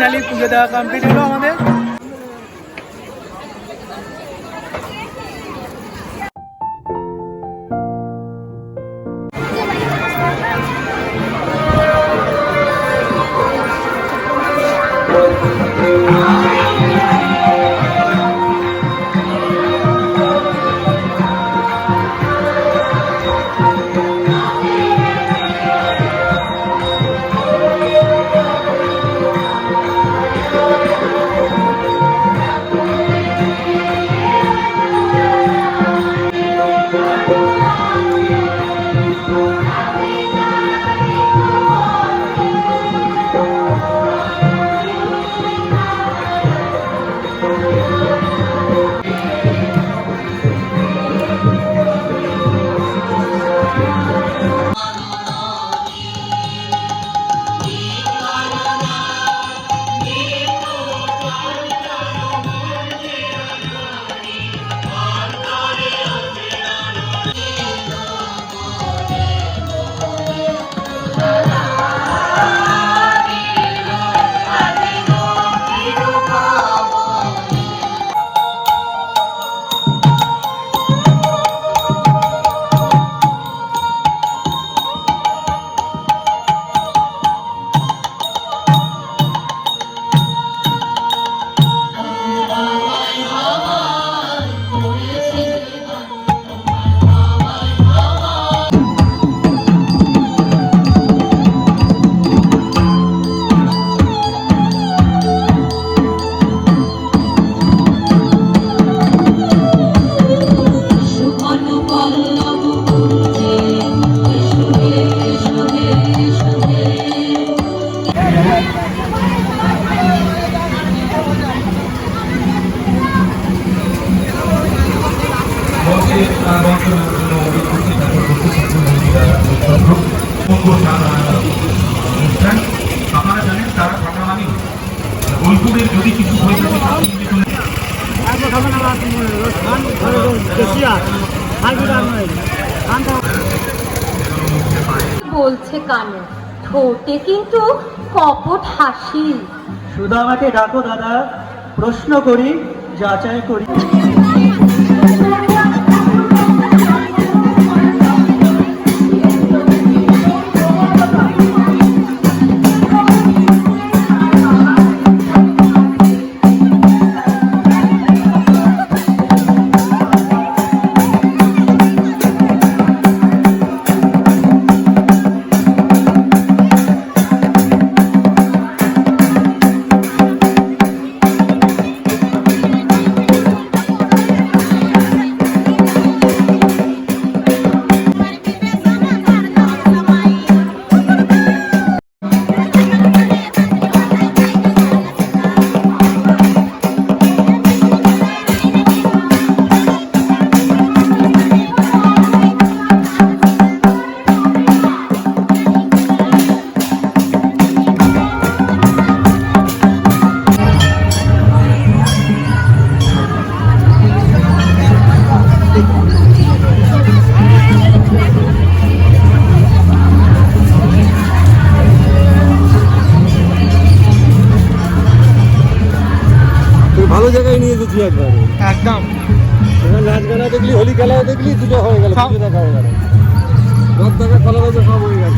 Finally পুজো দেওয়া complete হলো আমাদের। অনুষ্ঠান আপনারা জানেন তারা ঘটনা বোলপুরের যদি কিছু হয়ে থাকে বলছে কানে। ঠোঁটে কিন্তু কপট হাসি। শুধু আমাকে ডাকো দাদা, প্রশ্ন করি, যাচাই করি। একদম। এবার নাচ গানা দেখলি হোলি খেলাও দেখলি দুটো হয়ে গেল সব- দেখা হয়ে গেল। রথ দেখা কলা সব হয়ে গেল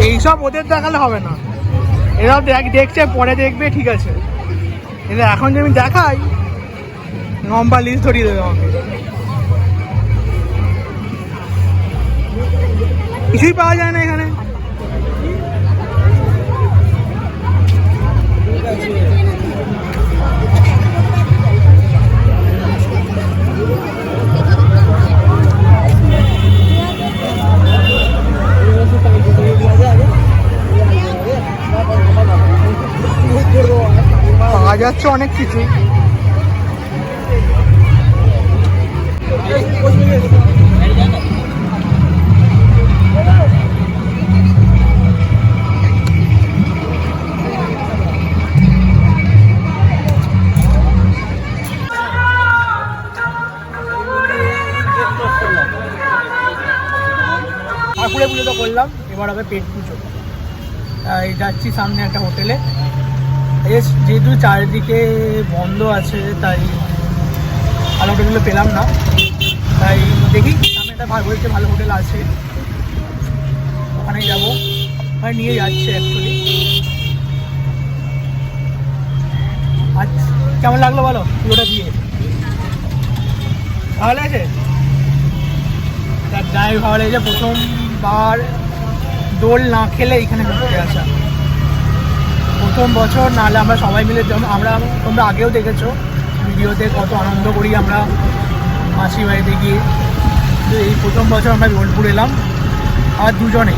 এইসব ওদের দেখালে হবে না। এরাও দেখ দেখছে পরে দেখবে ঠিক আছে। কিন্তু এখন যদি আমি দেখাই নম্বর লিস্ট ধরিয়ে দেবে আমাকে। কিছুই পাওয়া যায় না এখানে। যাচ্ছে অনেক কিছু পুজো তো এবার হবে পেট পুজো। এটা যাচ্ছি সামনে একটা হোটেলে। এই যেহেতু চারিদিকে বন্ধ আছে, তাই ভালো হোটেলগুলো পেলাম না। তাই দেখি সামনে একটা ভালো হয়েছে, ভালো হোটেল আছে। ওখানে যাব। ওখানে নিয়ে যাচ্ছে অ্যাকচুয়ালি আচ্ছা কেমন লাগল বলো, পুরোটা দিয়ে? ভালো লাগছে? তার যাই ভালো লেগেছে। প্রথমবার দোল না খেলে এখানে ঘুরতে আসা। প্রথম বছর, নাহলে আমরা সবাই মিলে যেমন আমরা, তোমরা আগেও দেখেছ ভিডিওতে কত আনন্দ করি আমরা মাসি বাড়িতে গিয়ে। তো এই প্রথম বছর আমরা বোলপুর এলাম, আর দুজনে।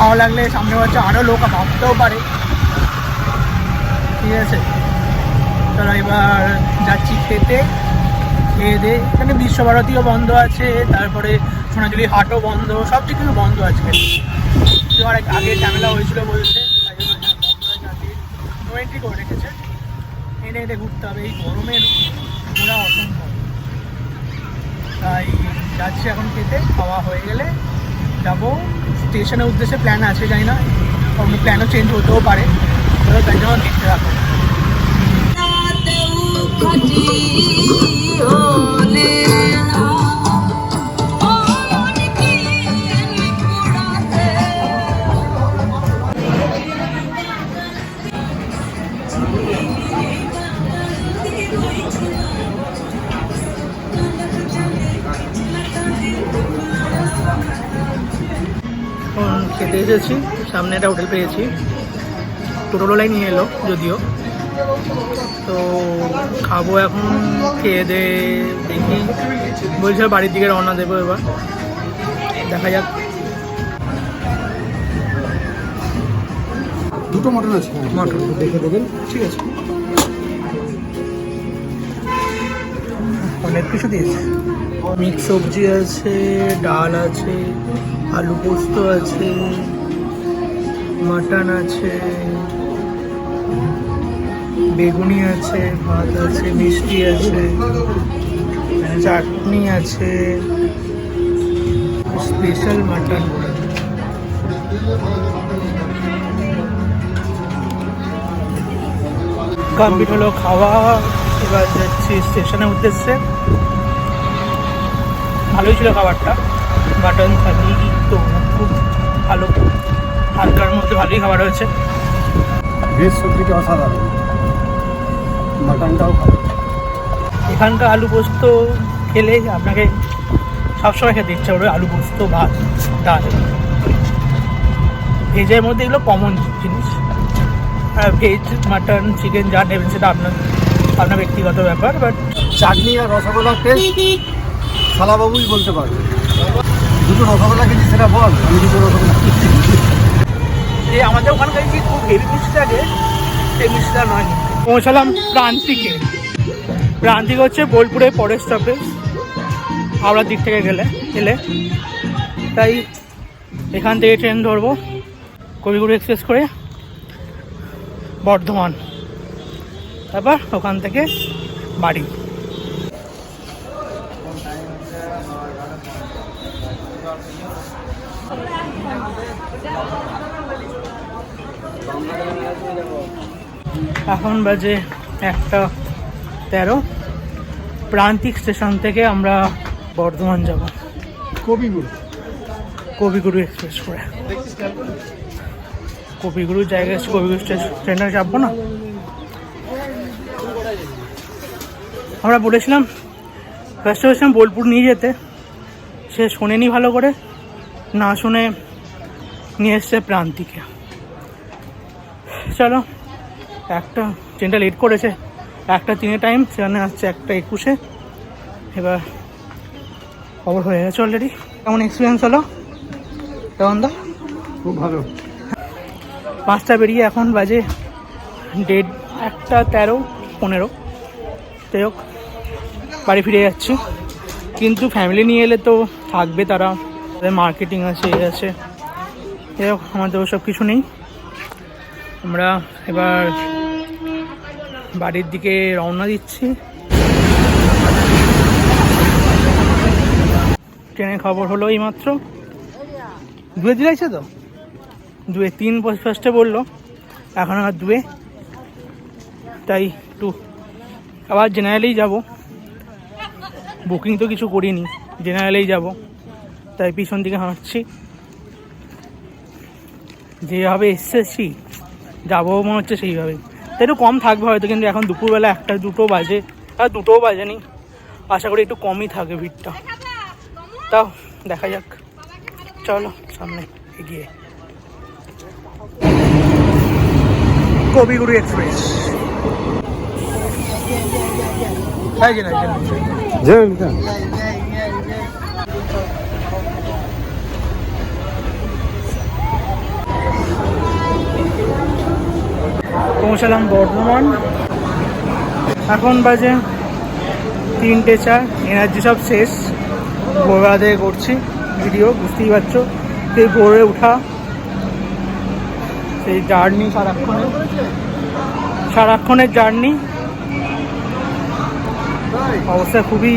ভালো লাগলে সামনে বছর আরও লোক ভাবতেও পারে। ঠিক আছে? চলো এবার যাচ্ছি খেতে। খেয়ে দে, এখানে বিশ্বভারতীও বন্ধ আছে, তারপরে সোনাঝুরি হাটও বন্ধ, সব কিছু বন্ধ আছে এবার আগে ঝামেলা হয়েছিল বলছে তাই জন্য হ্যাঁ, বন্ধ হয়েছে আজকে নো এন্ট্রি করে রেখেছে। এনে এনে ঘুরতে হবে, এই গরমের ঘোরা অসম্ভব। তাই যাচ্ছি এখন খেতে, খাওয়া হয়ে গেলে যাব। স্টেশনের উদ্দেশ্যে প্ল্যান আছে যাই না। অন্য প্ল্যানও চেঞ্জ হতেও পারে। তাই জন্য দেখতে রাখো এসেছি সামনে একটা হোটেল পেয়েছি। টোটোলাই নিয়ে এলো যদিও। তো খাব এখন খেয়ে দে দেখি। বলছে বাড়ির দিকে রওনা দেবো এবার। দেখা যাক। দুটো মটন আছে। মটন। দেখে দেবেন। ঠিক আছে। অনেক কিছু দিয়েছে। মিক্স সবজি আছে ডাল আছে আলু পোস্ত আছে। মাটন আছে, বেগুনি আছে, ভাত আছে, মিষ্টি আছে, চাটনি আছে। Special mutton. কমপ্লিট হলো খাওয়া, এবার যাচ্ছি স্টেশনের উদ্দেশ্যে। ভালোই ছিল খাবারটা। মাটন থাকি তো খুব ভালো। হালকার মধ্যে ভালোই খাবার হয়েছে। ভেজ সবজিটা অসাধারণ। মাটনটাও ভালো। এখানকার আলু পোস্ত খেলে আপনাকে সবসময় খেতে ইচ্ছা করবে আলু পোস্ত ভাত ডাল। ভেজের মধ্যে এগুলো কমন জিনিস। আর ভেজ মাটন চিকেন যা নেবেন সেটা আপনার আপনার ব্যক্তিগত ব্যাপার বাট চাটনি আর রসগোল্লার টেস্ট শালাবাবুই বলতে পারবে। দুটো রসগোল্লা খেয়েছি সেটা বল আমি দুটো রসগোল্লা নয়। পৌঁছালাম প্রান্তিকে। প্রান্তিক হচ্ছে বোলপুরের পরের স্টপেজ হাওড়ার দিক থেকে গেলে, এলে। তাই এখান থেকে ট্রেন ধরবো, কবিগুরু এক্সপ্রেস করে বর্ধমান। তারপর ওখান থেকে বাড়ি। এখন বাজে একটা তেরো। প্রান্তিক স্টেশন থেকে আমরা বর্ধমান যাব। কবিগুরু। কবিগুরু এক্সপ্রেস করে। কবিগুরু জায়গায় কবিগুরু স্টেশন ট্রেনে চাপবো না? আমরা বলেছিলাম ফার্স্ট বলেছিলাম বোলপুর নিয়ে যেতে। সে শোনেনি ভালো করে। না শুনে নিয়ে এসছে প্রান্তিকে। চলো। একটা ট্রেনটা লেট করেছে। একটা তিনে টাইম সেখানে আসছে একটা একুশে। এবার খবর হয়ে গেছে অলরেডি কেমন এক্সপিরিয়েন্স হলো? কেমন দা খুব ভালো। পাঁচটা বেরিয়ে এখন বাজে ডেট একটা তেরো পনেরো। যাই হোক বাড়ি ফিরে যাচ্ছি। কিন্তু ফ্যামিলি নিয়ে এলে তো থাকবে তারা। তাদের মার্কেটিং আছে এ আছে। যাই হোক আমাদের ওসব কিছু নেই। আমরা এবার বাড়ির দিকে রওনা দিচ্ছি। ট্রেনের খবর হলো এই মাত্র দুয়ে দিলাইছে তো? দুয়ে তিন ফার্স্টে বলল। এখন আর দুয়ে। তাই একটু আবার জেনারেলেই যাব। বুকিং তো কিছু করিনি জেনারেলেই যাব। তাই পিছন দিকে হাঁটছি। যেভাবে এসেছি যাব মনে হচ্ছে সেইভাবে। তাই একটু কম থাকবে হয়তো কিন্তু এখন দুপুরবেলা একটা দুটো বাজে। আর দুটোও বাজেনি আশা করি একটু কমই থাকে ভিড়টা। তাও দেখা যাক। চলো সামনে এগিয়ে। কবিগুরু এক্সপ্রেস। তাই পৌঁছালাম বর্ধমান। এখন বাজে তিনটে চার এনার্জি সব শেষ। ভোরবেলা থেকে করছি ভিডিও বুঝতেই পারছ? সেই ভোরে উঠা সেই জার্নি সারাক্ষণের। সারাক্ষণের জার্নি অবস্থা খুবই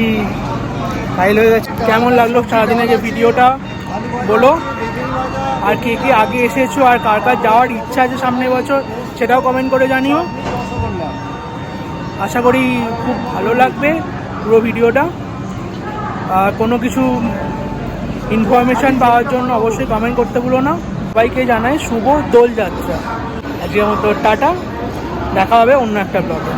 ফাইল হয়ে গেছে। কেমন লাগল সারাদিনের যে ভিডিওটা বলো। আর কে কে আগে এসেছ আর কার কার যাওয়ার ইচ্ছা আছে সামনের বছর? সেটাও কমেন্ট করে জানিও। আশা করি খুব ভালো লাগবে পুরো ভিডিওটা। আর কোনো কিছু ইনফরমেশান পাওয়ার জন্য অবশ্যই কমেন্ট করতে ভুলো না। সবাইকে জানায় শুভ দোলযাত্রা। আজকের মতো টাটা। দেখা হবে অন্য একটা ব্লগে